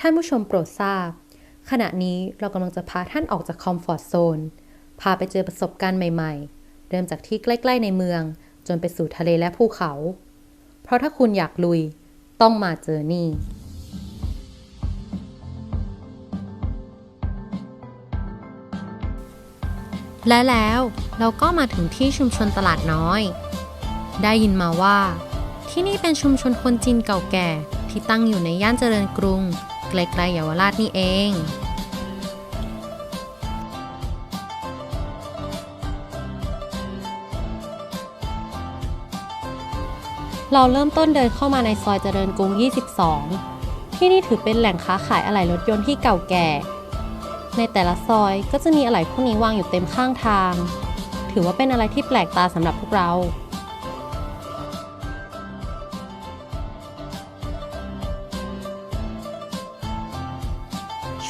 ท่านผู้ชมโปรดทราบ ขณะนี้เรากำลังจะพาท่านออกจากคอมฟอร์ทโซน พาไปเจอประสบการณ์ใหม่ๆ เริ่มจากที่ใกล้ๆในเมือง จนไปสู่ทะเลและภูเขา เพราะถ้าคุณอยากลุย ต้องมาเจอนี่และแล้วเราก็มาถึงที่ชุมชนตลาดน้อย ได้ยินมาว่า ที่นี่เป็นชุมชนคนจีนเก่าแก่ที่ตั้งอยู่ในย่านเจริญกรุง กลๆเยาวราชนี่เองเราเริ่มต้นเดินเข้ามาในซอยเจริญกรุง 22 ที่นี่ถือเป็นแหล่งค้าขายอะไหล่รถยนต์ที่เก่าแก่ ในแต่ละซอยก็จะมีอะไหล่พวกนี้วางอยู่เต็มข้างทาง ถือว่าเป็นอะไรที่แปลกตาสำหรับพวกเรา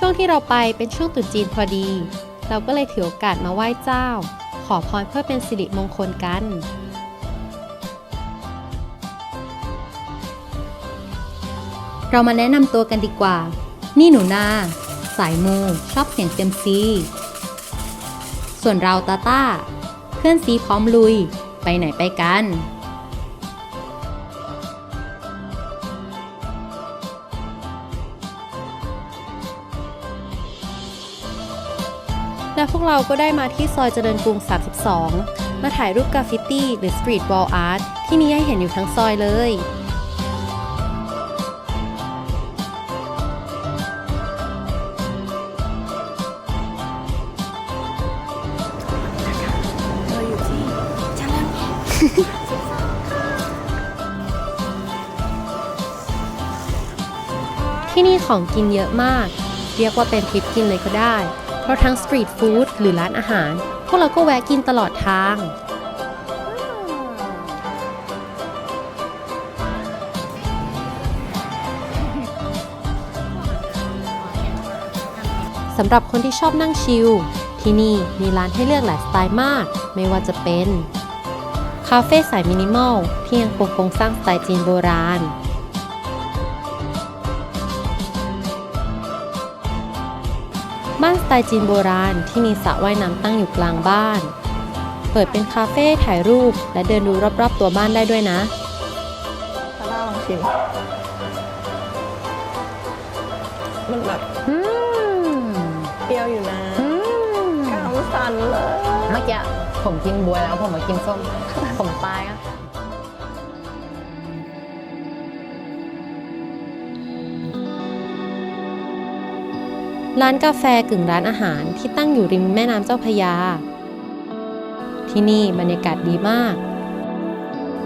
ช่วงที่เราไปเป็นช่วงตรุษจีนพอดี เราก็เลยถือโอกาสมาไหว้เจ้า ขอพรเพื่อเป็นสิริมงคลกัน เรามาแนะนำตัวกันดีกว่า นี่หนูนา สายมู ชอบเสียงเต็มซี ส่วนเราตาต้า เพื่อนซีพร้อมลุย ไปไหนไปกัน เราก็ได้มาที่ซอยเจริญกรุง 32 มาถ่ายรูปกราฟฟิตี้หรือสตรีทวอลอาร์ตที่มีให้เห็นอยู่ทั้งซอยเลยเราอยู่ที่ชั้นล่างที่นี่ของกินเยอะมาก เรียกว่าเป็นทริปกินเลยก็ได้ เพราะทั้งสตรีทฟู้ด หรือร้านอาหาร พวกเราก็แวะกินตลอดทาง สำหรับคนที่ชอบนั่งชิล ที่นี่มีร้านให้เลือกหลายสไตล์มาก ไม่ว่าจะเป็น คาเฟ่สายมินิมอลที่ยังคงโครงสร้างสไตล์จีนโบราณ บ้านสไตล์จีนโบราณที่มีสระว่ายน้ำตั้งอยู่กลางบ้าน เปิดเป็นคาเฟ่ถ่ายรูปและเดินดูรอบๆตัวบ้านได้ด้วยนะซาร่าลองชิมมันแบบอืมเปรี้ยวอยู่นะอืมกล้ามสั่นเลย เมื่อกี้ผมกินบวยแล้วผมมากินส้ม ผมตายอะ ร้านกาแฟกึ่งร้านอาหารที่ตั้งอยู่ริมแม่น้ำเจ้าพยา ที่นี่บรรยากาศดีมาก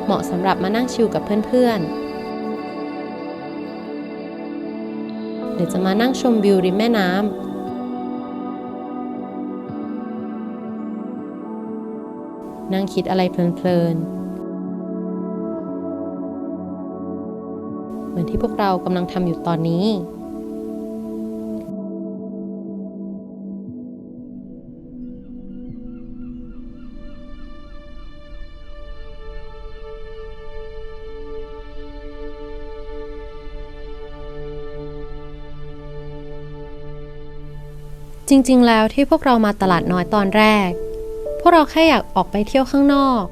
เหมาะสำหรับมานั่งชิลกับเพื่อนๆ หรือจะมานั่งชมวิวริมแม่น้ำนั่งคิดอะไรเพลินๆเหมือนที่พวกเรากำลังทำอยู่ตอนนี้ จริงๆ แล้วที่พวกเรามาตลาดน้อยตอนแรก พวกเราแค่อยากออกไปเที่ยวข้างนอก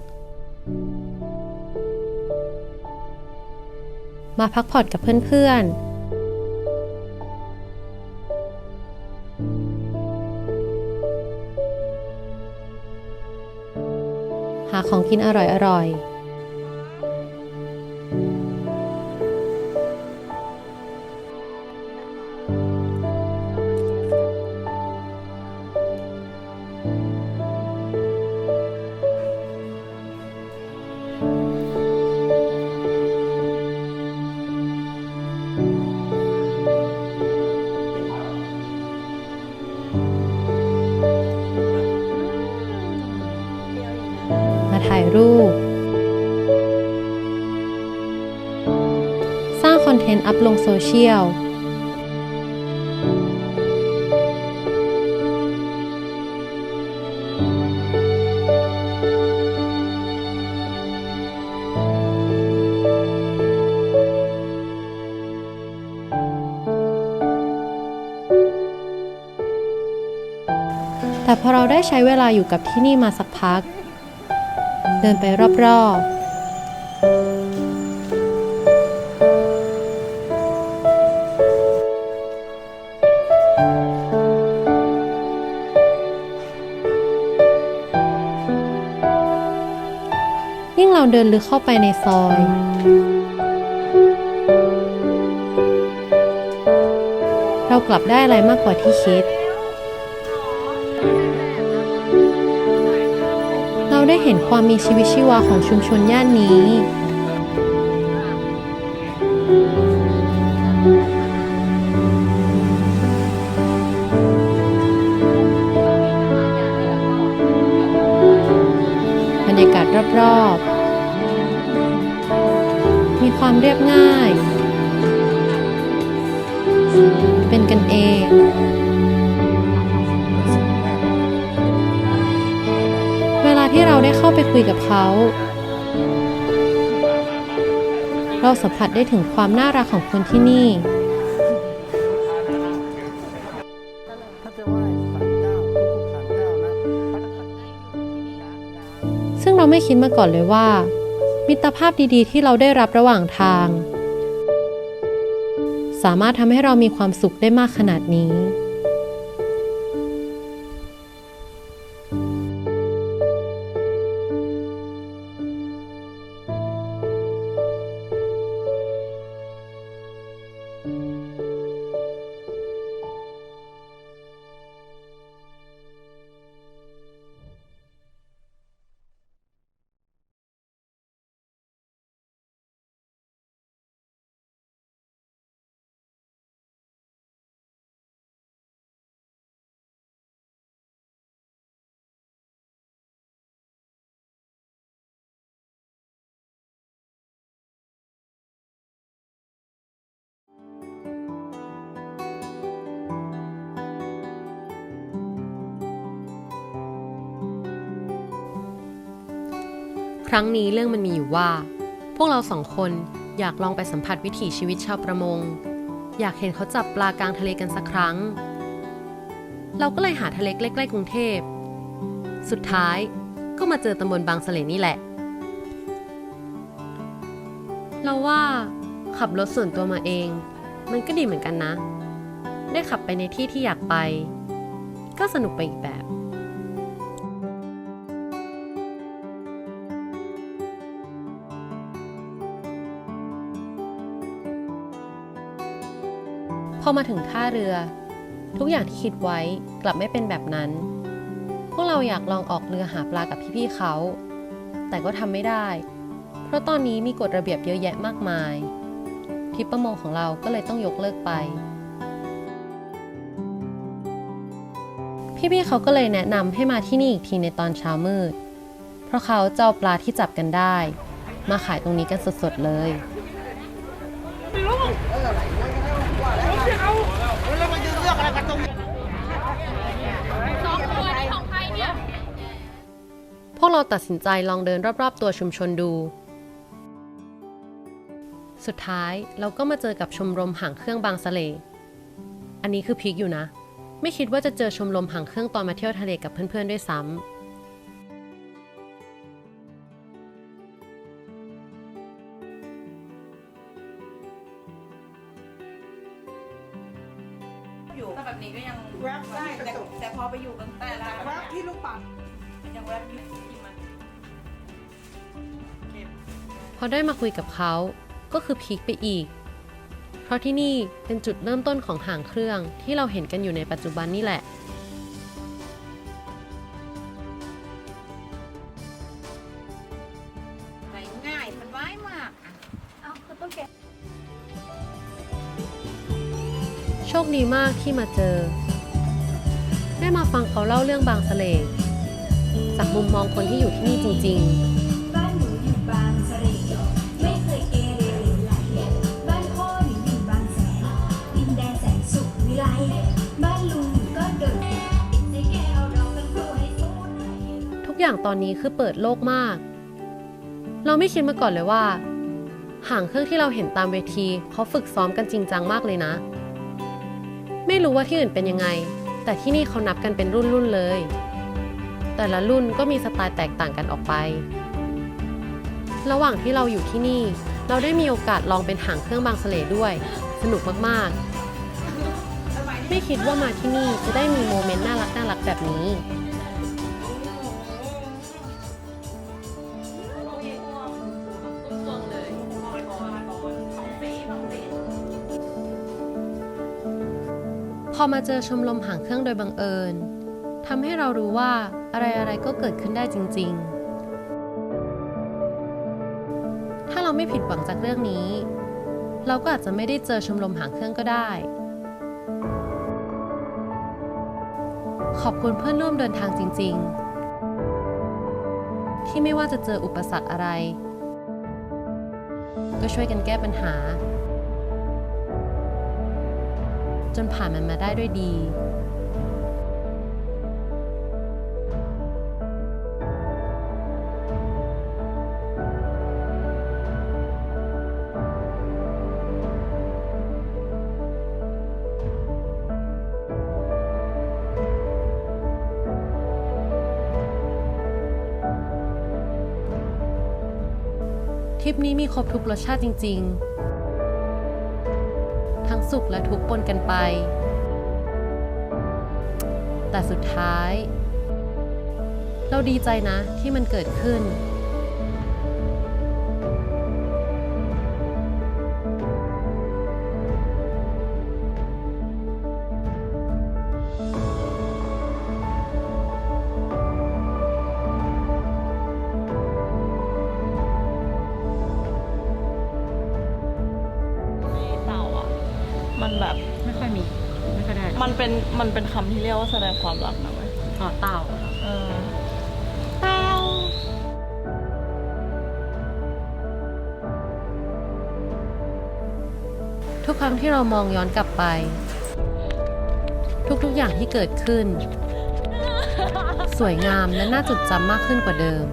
มาพักผ่อนกับเพื่อนๆ หาของกินอร่อยๆ อัพลงโซเชียลแต่พอเราได้ใช้เวลาอยู่กับที่นี่มาสักพัก เดินไปรอบๆ ดินลึกเข้าไปในซอยเรากลับได้อะไรมากกว่าที่คิด เราได้เห็นความมีชีวิตชีวาของชุมชนย่านนี้ บรรยากาศรอบๆ ความเรียบง่าย เป็นกันเอง เวลาที่เราได้เข้าไปคุยกับเขา เราสัมผัสได้ถึงความน่ารักของคนที่นี่ซึ่งเราไม่คิดมาก่อนเลยว่า มิตรภาพดีๆ ที่เราได้รับระหว่างทาง สามารถทำให้เรามีความสุขได้มากขนาดนี้ ครั้งนี้เรื่องมันมีอยู่ว่า พวกเราสองคนอยากลองไปสัมผัสวิถีชีวิตชาวประมง อยากเห็นเขาจับปลากลางทะเลกันสักครั้ง เราก็เลยหาทะเลใกล้ๆกรุงเทพ สุดท้ายก็มาเจอตำบลบางสะเลนี่แหละ เราว่าขับรถส่วนตัวมาเอง มันก็ดีเหมือนกันนะ ได้ขับไปในที่ที่อยากไป ก็สนุกไปอีกแบบ อมาถึงท่าเรือ ทุกอย่างที่คิดไว้กลับไม่เป็นแบบนั้น พวกเราอยากลองออกเรือหาปลากับพี่ๆเขา แต่ก็ทำไม่ได้ เพราะตอนนี้มีกฎระเบียบเยอะแยะมากมายทริปประมงของเราก็เลยต้องยกเลิกไป พี่ๆเขาก็เลยแนะนำให้มาที่นี่อีกทีในตอนเช้ามืด เพราะเขาเจะเอาปลาที่จับกันได้ มาขายตรงนี้กันสดๆเลย ย พวกเราตัดสินใจลองเดินรอบๆ ตัวชุมชนดู สุดท้ายเราก็มาเจอกับชมรมหางเครื่องบางสะเล อันนี้คือพีคอยู่นะ ไม่คิดว่าจะเจอชมรมหางเครื่องตอนมาเที่ยวทะเลกับเพื่อนๆด้วยซ้ำ พอได้มาคุยกับเขาก็คือพีคไปอีก เพราะที่นี่เป็นจุดเริ่มต้นของหางเครื่องที่เราเห็นกันอยู่ในปัจจุบันนี่แหละง่ายมันไว้มากเอาคือต้องเก็บโชคดีมากที่มาเจอ ได้มาฟังเขาเล่าเรื่องบางสะเลกจากมุมมองคนที่อยู่ที่นี่จริงบ้ ไลบ้านลุงก็เด่นติดใจแก้วเราเป็นครูให้สู้ไหนๆทุกอย่างตอนนี้คือเปิดโลกมาก เราไม่คิดมาก่อนเลยว่าหางเครื่องที่เราเห็นตามเวทีเขาฝึกซ้อมกันจริงจังมากเลยนะ ไม่รู้ว่าที่อื่นเป็นยังไง แต่ที่นี่เขานับกันเป็นรุ่นๆเลย แต่ละรุ่นก็มีสไตล์แตกต่างกันออกไป ระหว่างที่เราอยู่ที่นี่ เราได้มีโอกาสลองเป็นหางเครื่องบางสะเลด้วย สนุกมากๆ ไม่คิดว่ามาที่นี่จะได้มีโมเมนต์น่ารักน่ารักแบบนี้ พอมาเจอชมรมหางเครื่องโดยบังเอิญทำให้เรารู้ว่าอะไรๆก็เกิดขึ้นได้จริง ๆ ถ้าเราไม่ผิดหวังจากเรื่องนี้ เราก็อาจจะไม่ได้เจอชมรมหางเครื่องก็ได้ อบคุณเพื่อนร่วมเดินทางจริง ๆ ที่ไม่ว่าจะเจออุปสรรคอะไร ก็ช่วยกันแก้ปัญหา จนผ่านมันมาได้ด้วยดี นี้มีครบทุกรสชาติจริง ๆ ทั้งสุขและทุกข์ปนกันไป แต่สุดท้าย เราดีใจนะที่มันเกิดขึ้น เป็นมันเป็นคำที่เรียกว่าแสดงความรักนะเว้ยอ๋อเต่าเออทุกครั้งที่เรามองย้อนกลับไป ทุกๆอย่างที่เกิดขึ้น สวยงามและน่าจดจำมากขึ้นกว่าเดิม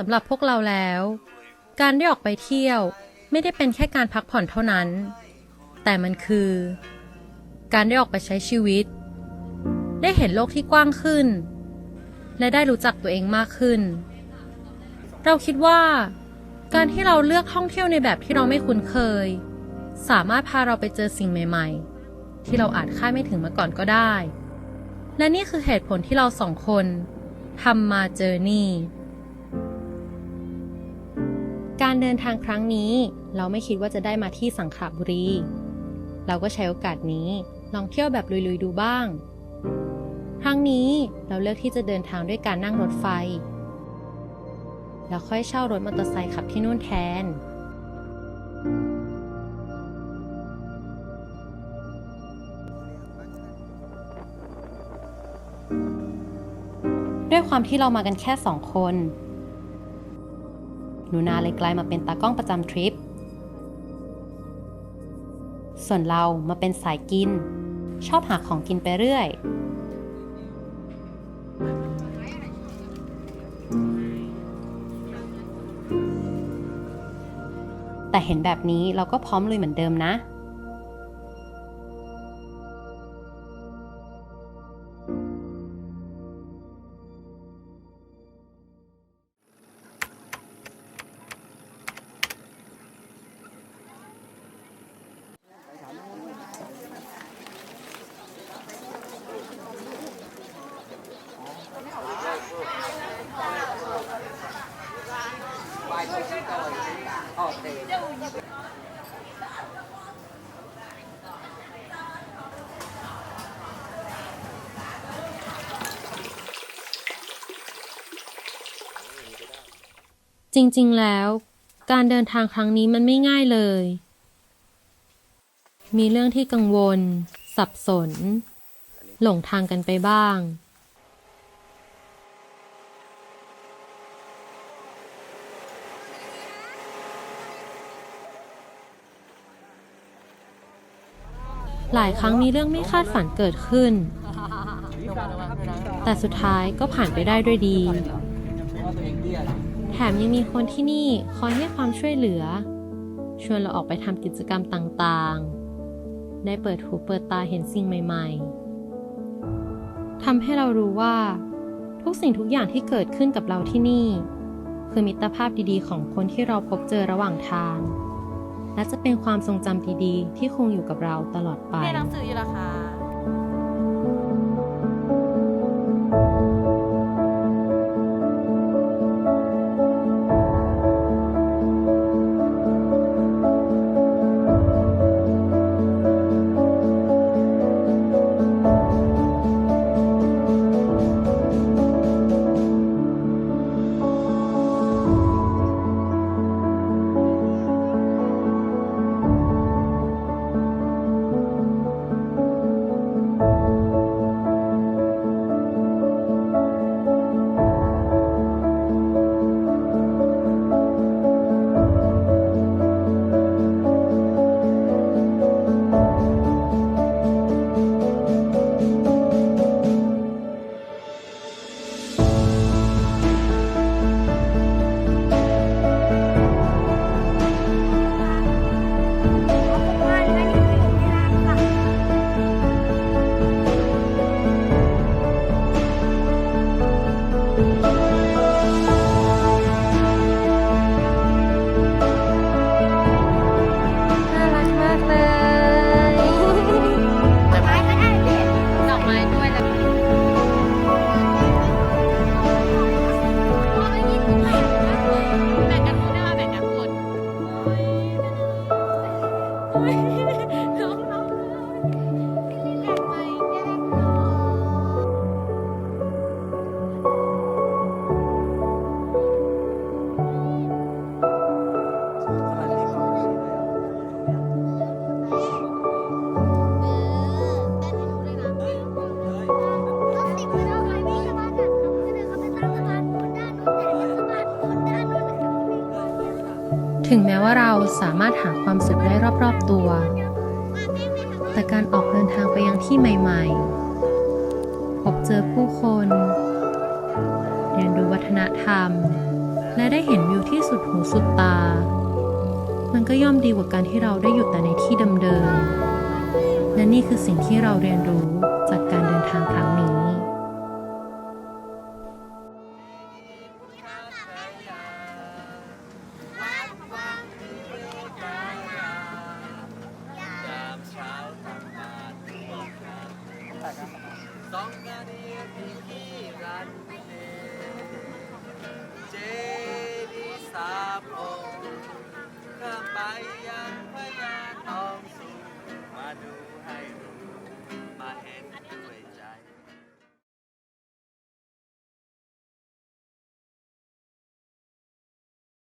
สำหรับพวกเราแล้ว การได้ออกไปเที่ยวไม่ได้เป็นแค่การพักผ่อนเท่านั้น แต่มันคือ การได้ออกไปใช้ชีวิต ได้เห็นโลกที่กว้างขึ้น และได้รู้จักตัวเองมากขึ้น เราคิดว่า การที่เราเลือกท่องเที่ยวในแบบที่เราไม่คุ้นเคย สามารถพาเราไปเจอสิ่งใหม่ ๆ ที่เราอาจคาดไม่ถึงมาก่อนก็ได้ และนี่คือเหตุผลที่เราสองคนทำมาเจอนี่ การเดินทางครั้งนี้ เราไม่คิดว่าจะได้มาที่สังขละบุรี เราก็ใช้โอกาสนี้ลองเที่ยวแบบลุยๆดูบ้าง ครั้งนี้เราเลือกที่จะเดินทางด้วยการนั่งรถไฟ แล้วค่อยเช่ารถมอเตอร์ไซค์ขับที่นู่นแทนด้วยความที่เรามากันแค่สองคน หนูนาเลยกลายมาเป็นตากล้องประจำทริป ส่วนเรามาเป็นสายกิน ชอบหาของกินไปเรื่อย แต่เห็นแบบนี้เราก็พร้อมลุยเหมือนเดิมนะ จริง ๆ แล้ว การเดินทางครั้งนี้มันไม่ง่ายเลย มีเรื่องที่กังวล สับสน หลงทางกันไปบ้าง หลายครั้งมีเรื่องไม่คาดฝันเกิดขึ้น แต่สุดท้ายก็ผ่านไปได้ด้วยดี แถมยังมีคนที่นี่คอยให้ความช่วยเหลือ ชวนเราออกไปทำกิจกรรมต่างๆ ได้เปิดหูเปิดตาเห็นสิ่งใหม่ๆทำให้เรารู้ว่า ทุกสิ่งทุกอย่างที่เกิดขึ้นกับเราที่นี่ คือมิตรภาพดีๆ ของคนที่เราพบเจอระหว่างทาง และจะเป็นความทรงจำดีๆ ที่คงอยู่กับเราตลอดไปเรียนหนังสืออยู่ละคะ ถึงแม้ว่าเราสามารถหาความสุขได้รอบๆตัว แต่การออกเดินทางไปยังที่ใหม่ๆ พบเจอผู้คน เรียนรู้วัฒนธรรม และได้เห็นวิวที่สุดหูสุดตา มันก็ย่อมดีกว่าการที่เราได้อยู่แต่ในที่เดิมๆและนี่คือสิ่งที่เราเรียนรู้